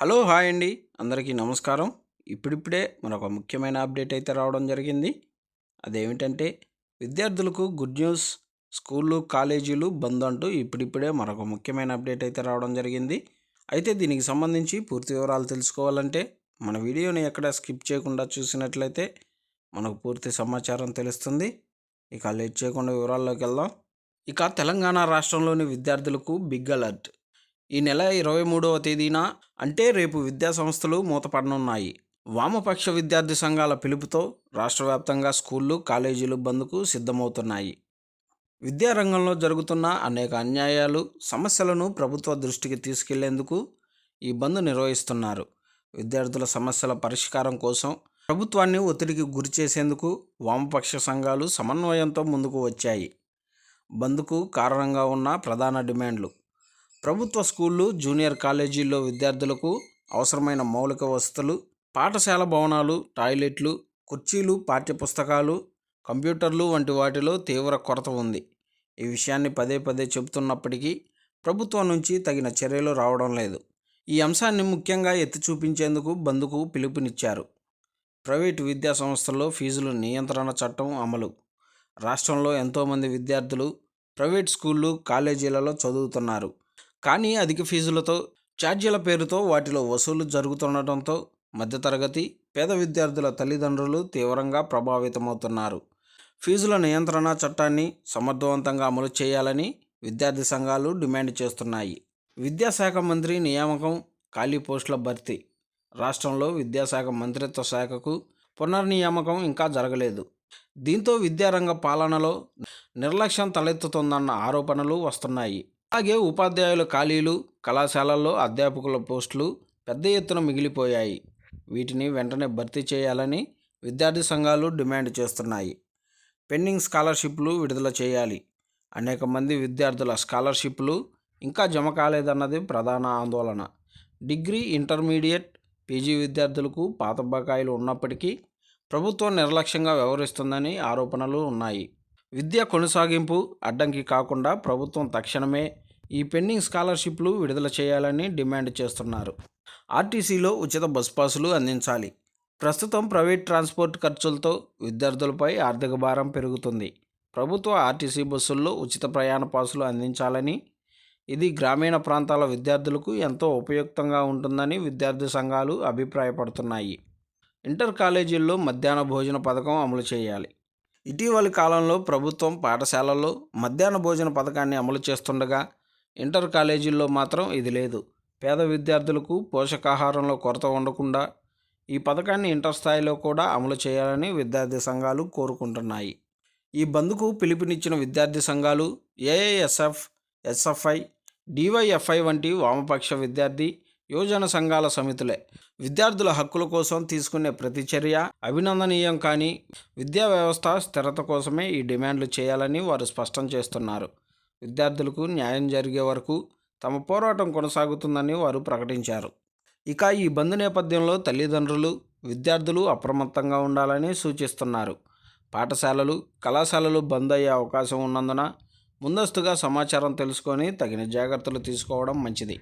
Hello hi అండి. అందరికీ నమస్కారం. ఇప్పుడిప్పుడే మనకు ముఖ్యమైన అప్డేట్ అయితే రావడం జరిగింది. అదేమిటంటే విద్యార్థులకు గుడ్ న్యూస్ స్కూళ్ళు కాలేజీలు బంద్ అంటూ ఇప్పుడిప్పుడే మరొక ముఖ్యమైన అప్డేట్ అయితే రావడం జరిగింది. అయితే దీనికి సంబంధించి పూర్తి వివరాలు తెలుసుకోవాలంటే మన వీడియోని ఎక్కడ స్కిప్ చేయకుండా చూసినట్లయితే మనకు పూర్తి సమాచారం తెలుస్తుంది. ఇక లేట్ చేయకుండా వివరాల్లోకి వెళ్దాం. ఇక తెలంగాణ రాష్ట్రంలోని విద్యార్థులకు బిగ్ అలర్ట్. ఈ నెల ఇరవై మూడవ తేదీన అంటే రేపు విద్యా సంస్థలు మూతపడనున్నాయి. వామపక్ష విద్యార్థి సంఘాల పిలుపుతో రాష్ట్ర వ్యాప్తంగా స్కూళ్ళు కాలేజీలు బంద్కు సిద్ధమవుతున్నాయి. విద్యారంగంలో జరుగుతున్న అనేక అన్యాయాలు సమస్యలను ప్రభుత్వ దృష్టికి తీసుకెళ్ళేందుకు ఈ బంద్ నిర్వహిస్తున్నారు. విద్యార్థుల సమస్యల పరిష్కారం కోసం ప్రభుత్వాన్ని ఒత్తిడికి గురి చేసేందుకు వామపక్ష సంఘాలు సమన్వయంతో ముందుకు వచ్చాయి. బంద్కు కారణంగా ఉన్న ప్రధాన డిమాండ్లు ప్రభుత్వ స్కూళ్ళు జూనియర్ కాలేజీల్లో విద్యార్థులకు అవసరమైన మౌలిక వసతులు పాఠశాల భవనాలు టాయిలెట్లు కుర్చీలు పాఠ్యపుస్తకాలు కంప్యూటర్లు వంటి వాటిలో తీవ్ర కొరత ఉంది. ఈ విషయాన్ని పదే పదే చెబుతున్నప్పటికీ ప్రభుత్వం నుంచి తగిన చర్యలు రావడం లేదు. ఈ అంశాన్ని ముఖ్యంగా ఎత్తి చూపించేందుకు బంద్కు పిలుపునిచ్చారు. ప్రైవేటు విద్యా సంస్థల్లో ఫీజులు నియంత్రణ చట్టం అమలు. రాష్ట్రంలో ఎంతోమంది విద్యార్థులు ప్రైవేట్ స్కూళ్ళు కాలేజీలలో చదువుతున్నారు. కానీ అధిక ఫీజులతో ఛార్జీల పేరుతో వాటిలో వసూలు జరుగుతుండటంతో మధ్యతరగతి పేద విద్యార్థుల తల్లిదండ్రులు తీవ్రంగా ప్రభావితమవుతున్నారు. ఫీజుల నియంత్రణ చట్టాన్ని సమర్థవంతంగా అమలు చేయాలని విద్యార్థి సంఘాలు డిమాండ్ చేస్తున్నాయి. విద్యాశాఖ మంత్రి నియామకం ఖాళీ పోస్టుల భర్తీ. రాష్ట్రంలో విద్యాశాఖ మంత్రిత్వ శాఖకు పునర్నియామకం ఇంకా జరగలేదు. దీంతో విద్యారంగ పాలనలో నిర్లక్ష్యం తలెత్తుతుందన్న ఆరోపణలు వస్తున్నాయి. అలాగే ఉపాధ్యాయుల ఖాళీలు కళాశాలల్లో అధ్యాపకుల పోస్టులు పెద్ద ఎత్తున మిగిలిపోయాయి. వీటిని వెంటనే భర్తీ చేయాలని విద్యార్థి సంఘాలు డిమాండ్ చేస్తున్నాయి. పెండింగ్ స్కాలర్షిప్లు విడుదల చేయాలి. అనేక మంది విద్యార్థుల స్కాలర్షిప్లు ఇంకా జమ కాలేదన్నది ప్రధాన ఆందోళన. డిగ్రీ ఇంటర్మీడియట్ పీజీ విద్యార్థులకు పాత బకాయిలు ఉన్నప్పటికీ ప్రభుత్వం నిర్లక్ష్యంగా వ్యవహరిస్తుందని ఆరోపణలు ఉన్నాయి. విద్య కొనసాగింపు అడ్డంకి కాకుండా ప్రభుత్వం తక్షణమే ఈ పెండింగ్ స్కాలర్షిప్లు విడుదల చేయాలని డిమాండ్ చేస్తున్నారు. ఆర్టీసీలో ఉచిత బస్ పాసులు అందించాలి. ప్రస్తుతం ప్రైవేట్ ట్రాన్స్పోర్ట్ ఖర్చులతో విద్యార్థులపై ఆర్థిక భారం పెరుగుతుంది. ప్రభుత్వ ఆర్టీసీ బస్సుల్లో ఉచిత ప్రయాణ పాసులు అందించాలని ఇది గ్రామీణ ప్రాంతాల విద్యార్థులకు ఎంతో ఉపయుక్తంగా ఉంటుందని విద్యార్థి సంఘాలు అభిప్రాయపడుతున్నాయి. ఇంటర్ కాలేజీల్లో మధ్యాహ్న భోజన పథకం అమలు చేయాలి. ఇటీవలి కాలంలో ప్రభుత్వం పాఠశాలల్లో మధ్యాహ్న భోజన పథకాన్ని అమలు చేస్తుండగా ఇంటర్ కాలేజీల్లో మాత్రం ఇది లేదు. పేద విద్యార్థులకు పోషకాహారంలో కొరత ఉండకుండా ఈ పథకాన్ని ఇంటర్ స్థాయిలో కూడా అమలు చేయాలని విద్యార్థి సంఘాలు కోరుకుంటున్నాయి. ఈ బంద్కు పిలుపునిచ్చిన విద్యార్థి సంఘాలు ఏఐఎస్ఎఫ్ ఎస్ఎఫ్ఐ డివైఎఫ్ఐ వంటి వామపక్ష విద్యార్థి యువజన సంఘాల సమితులే. విద్యార్థుల హక్కుల కోసం తీసుకునే ప్రతి చర్య అభినందనీయం కానీ విద్యా వ్యవస్థ స్థిరత కోసమే ఈ డిమాండ్లు చేయాలని వారు స్పష్టం చేస్తున్నారు. విద్యార్థులకు న్యాయం జరిగే వరకు తమ పోరాటం కొనసాగుతుందని వారు ప్రకటించారు. ఇక ఈ బంద్ నేపథ్యంలో తల్లిదండ్రులు విద్యార్థులు అప్రమత్తంగా ఉండాలని సూచిస్తున్నారు. పాఠశాలలు కళాశాలలు బంద్ అయ్యే అవకాశం ఉన్నందున ముందస్తుగా సమాచారం తెలుసుకొని తగిన జాగ్రత్తలు తీసుకోవడం మంచిది.